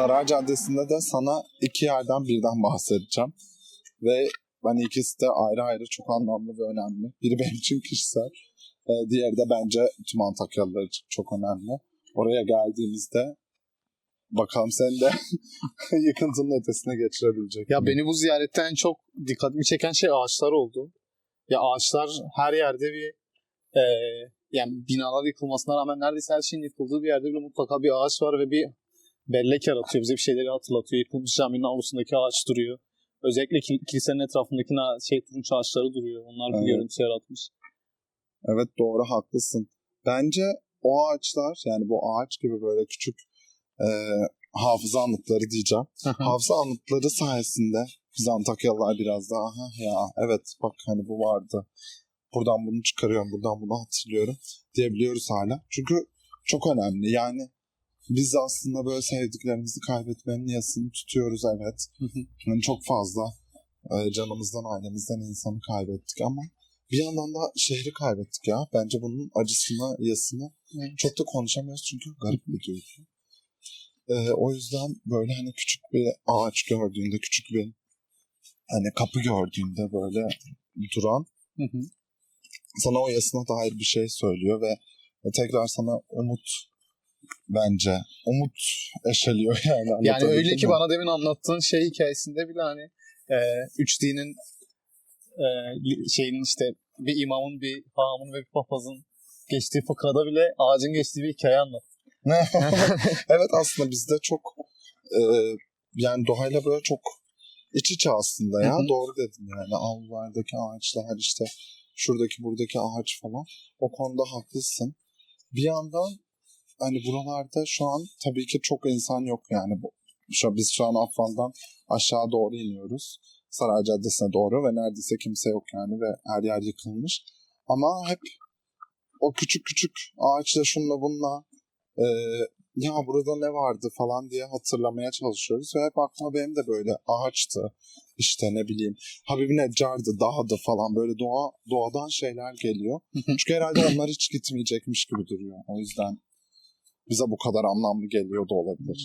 Saray Caddesi'nde de sana iki yerden birden bahsedeceğim. Ve ben ikisi de ayrı ayrı çok anlamlı ve önemli. Biri benim için kişisel, e, diğeri de bence tüm Antakyalılar için çok önemli. Oraya geldiğimizde bakalım seni de yıkıntının ötesine geçirebilecek. Ya mi? beni bu ziyarette en çok dikkatimi çeken şey ağaçlar oldu. Ya ağaçlar her yerde bir e, yani binalar yıkılmasına rağmen neredeyse her şeyin yıkıldığı bir yerde bile mutlaka bir ağaç var ve bir bellek yaratıyor. Bize bir şeyleri hatırlatıyor. Yıkılmış caminin avlusundaki ağaç duruyor. Özellikle kil- kilisenin etrafındaki şey turunç ağaçları duruyor. Onlar bir Evet. görüntü yaratmış. Evet doğru haklısın. Bence o ağaçlar yani bu ağaç gibi böyle küçük e, hafıza anıtları diyeceğim. hafıza anıtları sayesinde biz Antakyalılar biraz daha aha ya evet bak hani bu vardı. Buradan bunu çıkarıyorum, buradan bunu hatırlıyorum diyebiliyoruz hala. Çünkü çok önemli. Yani biz aslında böyle sevdiklerimizi kaybetmenin yasını tutuyoruz evet. Yani çok fazla e, canımızdan, ailemizden insanı kaybettik ama bir yandan da şehri kaybettik ya. Bence bunun acısını, yasını çok da konuşamıyoruz çünkü garip bir duygu. Ee, o yüzden böyle hani küçük bir ağaç gördüğünde, küçük bir hani kapı gördüğünde böyle duran sana o yasına dair bir şey söylüyor ve tekrar sana umut bence umut eşeliyor yani. Yani öyle ki mi? bana demin anlattığın şey hikayesinde bile hani e, üç dinin e, şeyin işte bir imamın, bir hahamın ve bir papazın geçtiği fıkrada bile ağacın geçtiği bir hikaye anlat. evet aslında bizde çok e, yani doğayla böyle çok iç içe aslında ya. Hı hı. Doğru dedin yani. Avlulardaki ağaçlar işte şuradaki buradaki ağaç falan. O konuda haklısın. Bir yandan hani buralarda şu an tabii ki çok insan yok yani. Bu, şu, biz şu an Affan'dan aşağı doğru iniyoruz. Saray Caddesi'ne doğru ve neredeyse kimse yok yani ve her yer yıkılmış. Ama hep o küçük küçük ağaçla şunla bununla e, ya burada ne vardı falan diye hatırlamaya çalışıyoruz. Ve hep aklıma benim de böyle ağaçtı. işte ne bileyim Habibi Neccar'dı, dağdı falan böyle doğa doğadan şeyler geliyor. Çünkü herhalde onlar hiç gitmeyecekmiş gibi duruyor. O yüzden bize bu kadar anlamlı geliyor da olabilir.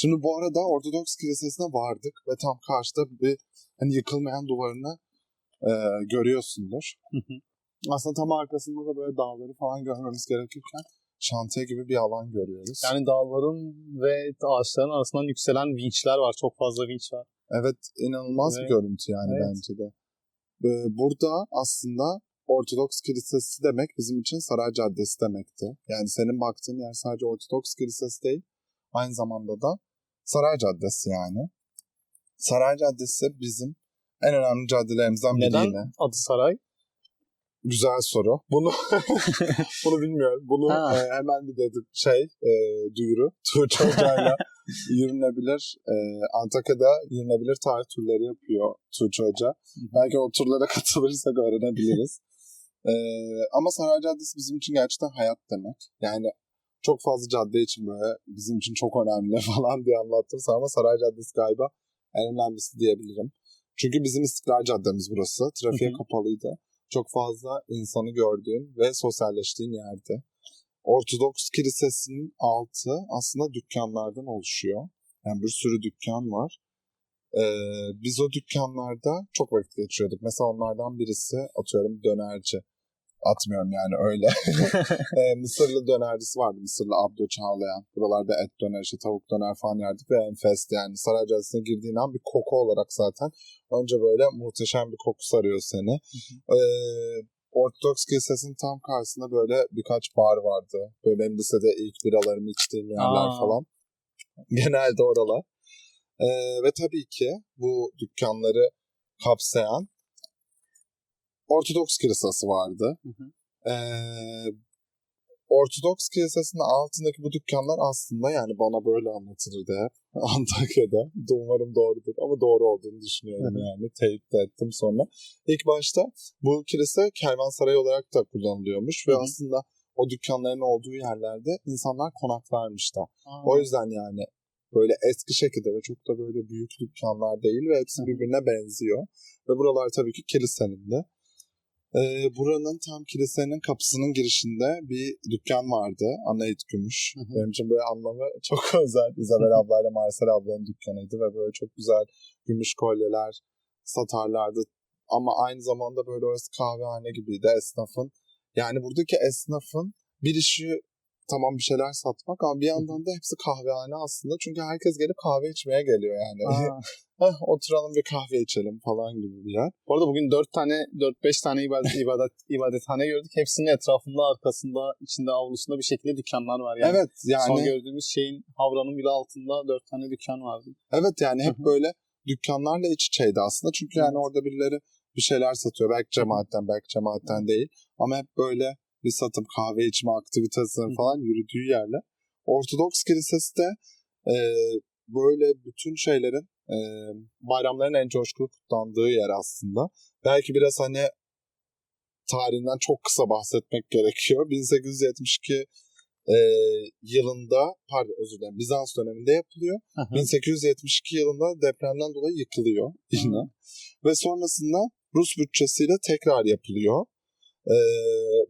Şimdi bu arada Ortodoks Kilisesi'ne vardık ve tam karşıda bir hani yıkılmayan duvarını e, görüyorsundur. Aslında tam arkasında da böyle dağları falan görmemiz gerekirken şantiye gibi bir alan görüyoruz. Yani dağların ve ağaçların arasından yükselen vinçler var. Çok fazla vinç var. Evet inanılmaz bir Evet. görüntü yani Evet. bence de. Burada aslında Ortodoks Kilisesi demek bizim için Saray Caddesi demekti. Yani senin baktığın yer sadece Ortodoks Kilisesi değil, aynı zamanda da Saray Caddesi yani. Saray Caddesi bizim en önemli caddelerimizden biri Neden yine. adı saray? Güzel soru. Bunu bunu bilmiyorum. Bunu Ha. e, hemen bir dedik şey e, duyuru. Tuğçe Hoca'yla yürünebilir. E, Antakya'da yürünebilir tarih turları yapıyor Tuğçe Hoca. Belki o turlara katılırsak öğrenebiliriz. E, ama Saray Caddesi bizim için gerçekten hayat demek. Yani çok fazla cadde için böyle bizim için çok önemli falan diye anlattım sana ama Saray Caddesi galiba en önemlisi diyebilirim. Çünkü bizim İstiklal Caddemiz burası. Trafiğe Hı hı. kapalıydı çok fazla insanı gördüğün ve sosyalleştiğin yerde. Ortodoks Kilisesi'nin altı aslında dükkanlardan oluşuyor. Yani bir sürü dükkan var. Ee, biz o dükkanlarda çok vakit geçiriyorduk. Mesela onlardan birisi atıyorum dönerci. Atmıyorum yani öyle. Ee, Mısırlı dönercisi vardı. Mısırlı Abdo Çağlayan. Buralarda et döner, işte tavuk döner falan yerdik ve enfesti yani. Saray Caddesi'ne girdiğin an bir koku olarak zaten önce böyle muhteşem bir koku sarıyor seni. Ee, Ortodoks Kilisesi'nin tam karşısında böyle birkaç bar vardı. Böyle benim lisede ilk biralarımı içtiğim yerler Aa. falan. Genelde oralar. Ee, ve tabii ki bu dükkanları kapsayan Ortodoks Kilisesi vardı. Hı hı. Ee, Ortodoks Kilisesi'nin altındaki bu dükkanlar aslında yani bana böyle anlatılırdı hep. Antakya'da. Umarım doğrudur ama doğru olduğunu düşünüyorum yani. Teyit de ettim sonra. İlk başta bu kilise kervansaray olarak da kullanılıyormuş ve aslında o dükkanların olduğu yerlerde insanlar konaklarmış da. Aa. O yüzden yani böyle eski şekilde ve çok da böyle büyük dükkanlar değil ve hepsi birbirine benziyor. Ve buralar tabii ki kilisenin de. Ee, buranın tam kilisenin kapısının girişinde bir dükkan vardı. Anait Gümüş. Hı hı. Benim için böyle anlamı çok özel. İzabel ablayla Marcel ablanın dükkanıydı ve böyle çok güzel gümüş kolyeler satarlardı. Ama aynı zamanda böyle orası kahvehane gibiydi esnafın. Yani buradaki esnafın bir işi tamam bir şeyler satmak ama bir yandan da hepsi kahvehane aslında. Çünkü herkes gelip kahve içmeye geliyor yani. Heh, oturalım bir kahve içelim falan gibi bir yer. Bu arada bugün 4 tane 4-5 tane ibadet, ibadet ibadethane gördük. Hepsinin etrafında, arkasında, içinde, avlusunda bir şekilde dükkanlar var. Yani evet yani Son gördüğümüz şeyin havranın bile altında 4 tane dükkan vardı. Evet yani hep böyle dükkanlarla iç içeydi aslında. Çünkü yani orada birileri bir şeyler satıyor. Belki cemaatten, belki cemaatten değil. Ama hep böyle bir satım, kahve içme aktivitesinin Hı. falan yürüdüğü yerler. Ortodoks kilisesi de e, böyle bütün şeylerin, e, bayramların en coşkulu kutlandığı yer aslında. Belki biraz hani tarihinden çok kısa bahsetmek gerekiyor. 1872 e, yılında, pardon özür dilerim, Bizans döneminde yapılıyor. 1872 yılında depremden dolayı yıkılıyor yine. Ve sonrasında Rus bütçesiyle tekrar yapılıyor. Ee,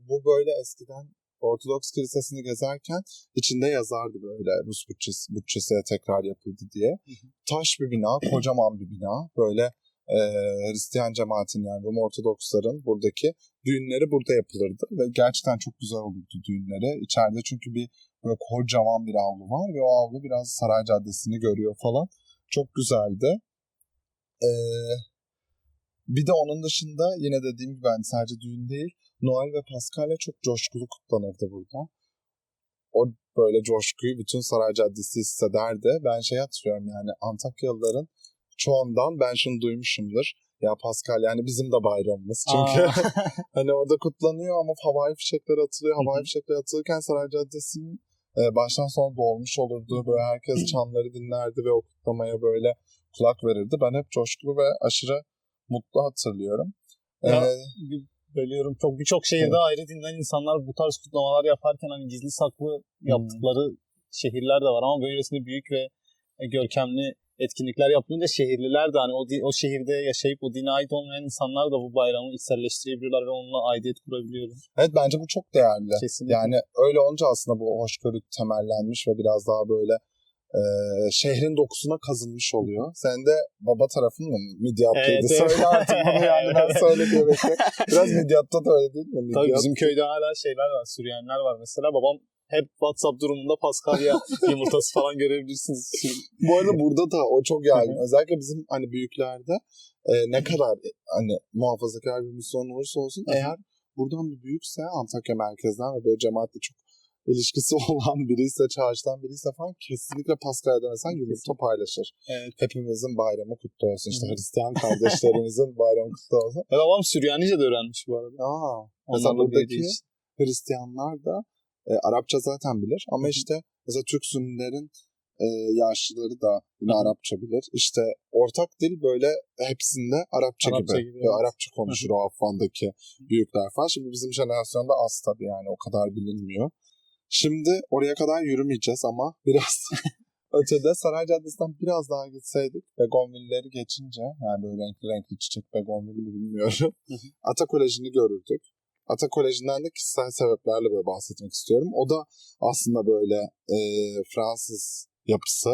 bu böyle eskiden Ortodoks kilisesini gezerken içinde yazardı böyle Rus bütçesi, bütçesiyle tekrar yapıldı diye. Taş bir bina, kocaman bir bina. Böyle e, Hristiyan cemaatin yani Rum Ortodoksların buradaki düğünleri burada yapılırdı. Ve gerçekten çok güzel olurdu düğünleri. İçeride çünkü bir böyle kocaman bir avlu var ve o avlu biraz Saray Caddesi'ni görüyor falan. Çok güzeldi. Ee, bir de onun dışında yine dediğim gibi yani sadece düğün değil, Noel ve Paskalya çok coşkulu kutlanırdı burada. O böyle coşkuyu bütün Saray Caddesi hissederdi. Ben şey hatırlıyorum yani Antakyalıların çoğundan ben şunu duymuşumdur. Ya Pascal yani bizim de bayramımız. Çünkü hani orada kutlanıyor ama havai fişekler atılıyor. Havai fişekler atılırken Saray Caddesi'nin e, baştan sona dolmuş olurdu. Böyle herkes çanları dinlerdi ve o kutlamaya böyle kulak verirdi. Ben hep coşkulu ve aşırı mutlu hatırlıyorum. Ya, Ee, bölüyorum. Çok birçok şehirde ayrı dinden insanlar bu tarz kutlamalar yaparken hani gizli saklı yaptıkları şehirler de var ama böylesine büyük ve e, görkemli etkinlikler yapılınca şehirliler de hani o, o şehirde yaşayıp o dine ait olmayan insanlar da bu bayramı içselleştirebiliyorlar ve onunla aidiyet kurabiliyorlar. evet bence bu çok değerli. Kesinlikle. Yani öyle olunca aslında bu hoşgörü temellenmiş ve biraz daha böyle e, şehrin dokusuna kazınmış oluyor. Senin de baba tarafın mı Midyatlıydı? Evet, evet. Söyle artık bunu yani ben söyle diye bekliyorum. Biraz Midyatta da öyle değil mi? Tabii Midyat- bizim köyde hala şeyler var, Süryaniler var mesela. Babam hep WhatsApp durumunda Paskalya yumurtası falan görebilirsiniz. Bu arada burada da o çok yaygın. Özellikle bizim hani büyüklerde e, ne kadar e, hani muhafazakar bir misyon olursa olsun eğer buradan bir büyükse Antakya merkezden ve böyle cemaatle çok ilişkisi olan biriyse, çarşıdan biriyse falan kesinlikle Paskalya'da mesela yumurta paylaşır. Evet. Hepimizin bayramı kutlu olsun. İşte. Hristiyan kardeşlerimizin bayramı kutlu olsun. Ve babam Süryanice de öğrenmiş bu arada. Aa, mesela buradaki. Hristiyanlar da e, Arapça zaten bilir ama işte mesela Türk Sünnilerin e, yaşlıları da yine Hı hı. Arapça bilir. İşte ortak dil böyle hepsinde Arapça, Arapça gibi. gibi, Ve evet. Arapça konuşur o Affan'daki büyükler falan. Şimdi bizim jenerasyonda az tabii yani o kadar bilinmiyor. Şimdi oraya kadar yürümeyeceğiz ama biraz ötede Saray Caddesi'nden biraz daha gitseydik Begonvilleri geçince yani böyle renkli renkli çiçek Begonvil mi bilmiyorum. Ata Koleji'ni görürdük. Ata Koleji'nden de kişisel sebeplerle böyle bahsetmek istiyorum. O da aslında böyle e, Fransız yapısı.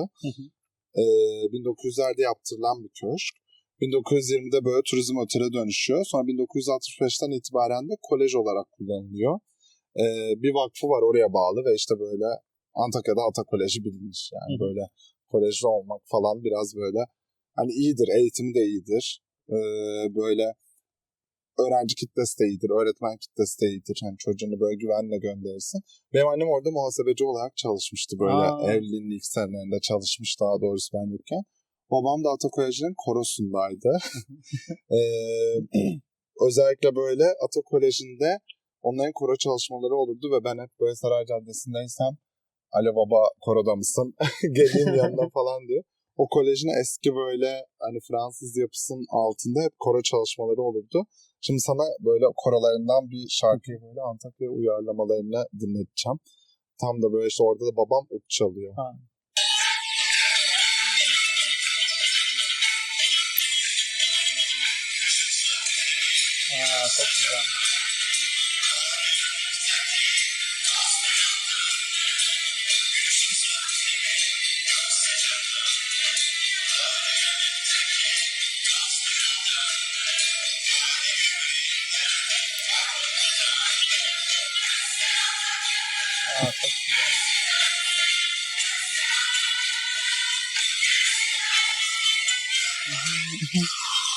E, 1900'lerde yaptırılan bir köşk. 1920'de böyle turizm otele dönüşüyor. Sonra 1965'ten itibaren de kolej olarak kullanılıyor. E, bir vakfı var oraya bağlı ve işte böyle Antakya'da Ata Koleji bilinir. Yani Hı böyle kolejde olmak falan biraz böyle hani iyidir, eğitimi de iyidir. E, böyle öğrenci kitlesi de iyidir, öğretmen kitlesi de iyidir. Hani çocuğunu böyle güvenle gönderirsin. Benim annem orada muhasebeci olarak çalışmıştı böyle Aa. evliliğin ilk senelerinde çalışmış daha doğrusu ben yokken. Babam da Ata Koleji'nin korosundaydı. Ee, özellikle böyle Ata Koleji'nde onların koro çalışmaları olurdu ve ben hep böyle Saray Caddesi'ndeysem Ali Baba koroda mısın? Geleyim yanına falan diye. O kolejin eski böyle hani Fransız yapısının altında hep koro çalışmaları olurdu. Şimdi sana böyle korolarından bir şarkıyı böyle Antakya uyarlamalarını dinleteceğim. Tam da böyle işte orada da babam ut çalıyor. Ha. Aa, çok güzel. Aa, çok güzel.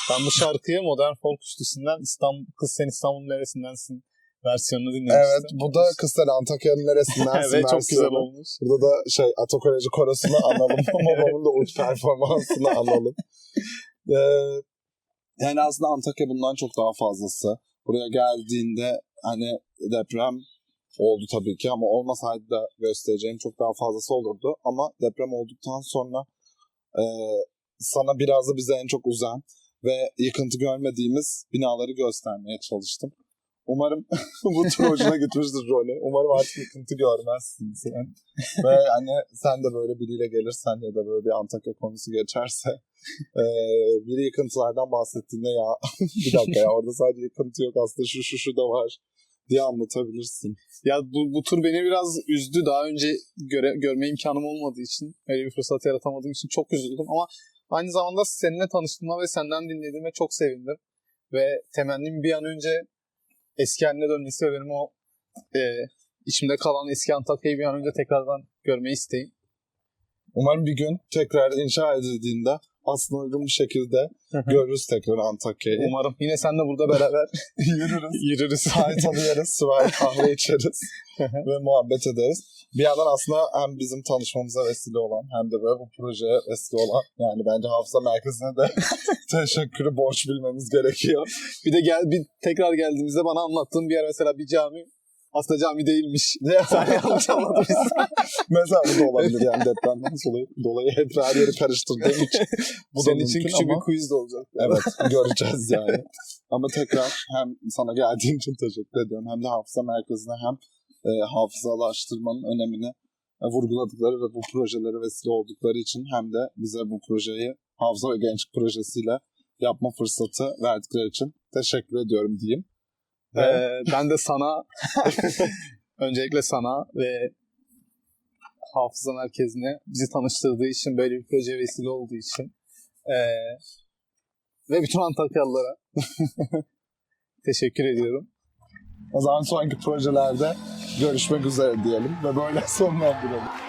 Ben bu şarkıyı Modern Folk Üçlüsü'nden İstanbul, Kız Sen İstanbul'un neresindensin versiyonunu dinlemiştim. Evet bu da kız sen Antakya'nın neresindensin evet çok güzel olmuş. Burada da şey Atokoloji Korosu'nu analım. Babamın da uç performansını analım. Ee, yani aslında Antakya bundan çok daha fazlası. Buraya geldiğinde hani deprem oldu tabii ki ama olmasaydı da göstereceğim çok daha fazlası olurdu. Ama deprem olduktan sonra e, sana biraz da bize en çok üzen ve yıkıntı görmediğimiz binaları göstermeye çalıştım. Umarım bu tur hoşuna gitmiştir rolü. Umarım artık yıkıntı görmezsin sen. Ve hani sen de böyle biriyle gelirsen ya da böyle bir Antakya konusu geçerse e, biri yıkıntılardan bahsettiğinde ya bir dakika ya orada sadece yıkıntı yok aslında şu şu şu da var diye anlatabilirsin. Ya bu, bu tur beni biraz üzdü. Daha önce göre, görme imkanım olmadığı için, öyle bir fırsat yaratamadığım için çok üzüldüm. Ama aynı zamanda seninle tanıştığıma ve senden dinlediğime çok sevindim. Ve temennim bir an önce eski haline dönmesi ve benim o e, içimde kalan eski Antakya'yı bir an önce tekrardan görmeyi isteğim. Umarım bir gün tekrar inşa edildiğinde aslında uygun bir şekilde görürüz tekrar Antakya'yı. Umarım. Yine seninle burada beraber Yürürüz. yürürüz. Çay tanıyarız, sıvay kahve içeriz ve muhabbet ederiz. Bir yandan aslında hem bizim tanışmamıza vesile olan hem de böyle bu projeye vesile olan yani bence hafıza merkezine de teşekkürü borç bilmemiz gerekiyor. bir de gel bir tekrar geldiğimizde bana anlattığın bir yer mesela bir cami aslında cami değilmiş. Sen yanlış anlatmışsın. Mesela bu da olabilir yani depremden dolayı, dolayı hep her yeri karıştırdığım için. Bu Senin için küçük ama- bir quiz de olacak. Evet göreceğiz yani. Ama tekrar hem sana geldiğin için teşekkür ediyorum. Hem de hafıza merkezine hem e, hafızalaştırmanın önemini e, vurguladıkları ve bu projelere vesile oldukları için hem de bize bu projeyi hafıza ve gençlik projesiyle yapma fırsatı verdikleri için teşekkür ediyorum diyeyim. Ee, ben de sana öncelikle sana ve Hafıza Merkezi'ne bizi tanıştırdığı için, böyle bir proje vesile olduğu için ee, ve bütün Antakyalılara teşekkür ediyorum. o zaman sonraki projelerde görüşmek üzere diyelim ve böyle sonlandıralım.